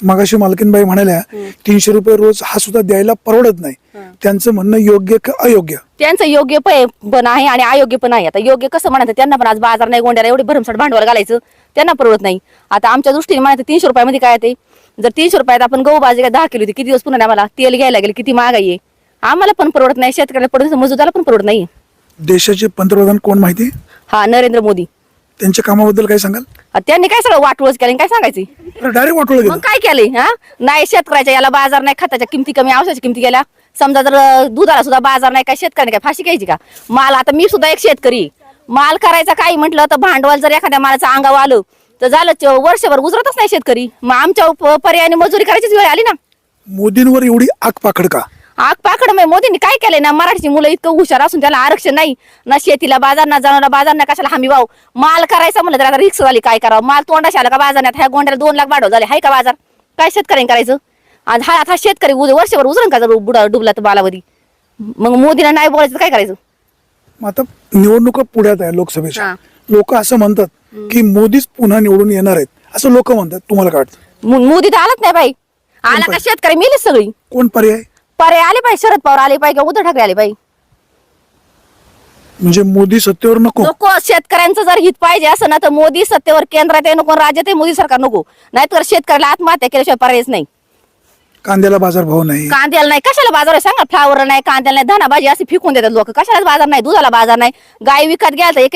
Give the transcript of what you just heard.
मगाशी मालकीनबाई म्हणाल्या तीनशे रुपये रोज हा सुद्धा द्यायला परवडत नाही. त्यांचं म्हणणं योग्य का अयोग्य? त्यांचं योग्य प- पण आहे आणि अयोग्य पण आहे. आता योग्य कसं म्हणायचं त्यांना पण आज बाजार नाही गोंड्याला एवढे भरमसाठ भांडवल घालायचं त्यांना परवडत नाही. आता आमच्या दृष्टीने म्हणायचं तीनशे रुपयामध्ये काय ते? जर तीनशे रुपयात आपण गहू भाजी काय दहा किलो होती किती दिवस पुन्हा आम्हाला तेल घ्यायला गेले किती महागाई आहे? आम्हाला पण परवडत नाही शेतकऱ्याला परवडत नाही, मजुराला पण परवडत नाही. देशाचे पंतप्रधान कोण माहिती? हा नरेंद्र मोदी. त्यांच्या कामाबद्दल काय सांगाल? त्यांनी काय सगळं वाटवच केलं काय सांगायचं? डायरेक्ट वाटवलं मग काय केलंय हा नाही शेतकऱ्याच्या याला बाजार नाही खताच्या किमती कमी औषधाच्या किमती गेल्या. समजा जर दुधाला सुद्धा बाजार नाही काय शेतकऱ्याने काय फाशी घ्यायची का? माल आता मी सुद्धा एक शेतकरी. माल करायचा काही म्हटलं तर भांडवल जर एखाद्या मालाचं अंगावर आलं तर झालं वर्षभर उजरतच नाही शेतकरी. मग आमच्या पर्यायाने मजुरी करायचीच वेळ आली ना. मोदींवर एवढी आग पाखड का? आग पाकड मग मोदींनी काय केलंय ना? मराठीची मुलं इतकं हुशार असून त्याला आरक्षण नाही. ना शेतीला बाजार ना जनावरला बाजार ना कशाला हमी भाव. माल करायचा म्हणलं तर आता रिक्स झाली काय करावं? माल तोंडाशी आला का बाजार नाही ह्या गोंड्याला दोन लाख भाडव झाले. हाय का बाजार? काय शेतकऱ्यांनी करायचं? आणि हा आता शेतकरी उद- वर्षभर उजरण का जर बुडा डुबला तर बालावधी? मग मोदीला नाही बोलायचं काय करायचं? मग आता निवडणुका पुढ्यात आहे लोकसभेच्या. हा. लोक असं म्हणतात की मोदीच पुन्हा निवडून येणार आहेत. असं लोक म्हणतात. तुम्हाला काय वाटतं? मोदी तर आलाच नाही बाई. आला का शेतकरी मेलीच सगळी. कोण पर्याय? पर्याय आले पाहिजे शरद पवार आले पाहिजे किंवा उद्धव ठाकरे आले पाहिजे म्हणजे मोदी सत्तेवर नको. नको शेतकऱ्यांचं जर हित पाहिजे असं ना तर मोदी सत्तेवर केंद्रात नको राज्यात मोदी सरकार नको. नाहीतर शेतकऱ्याला आत्महत्या केल्याशिवाय पर्यायच नाही. कांद्याला बाजारभाव नाही. कांद्याला नाही. कशाला बाजार आहे? सांगा फ्लावर नाही कांद्याला नाही धना भाजी असे फिकून देतात लोक. कशालाच बाजार नाही दुधाला बाजार नाही. गाय विकत घ्यायला तर एक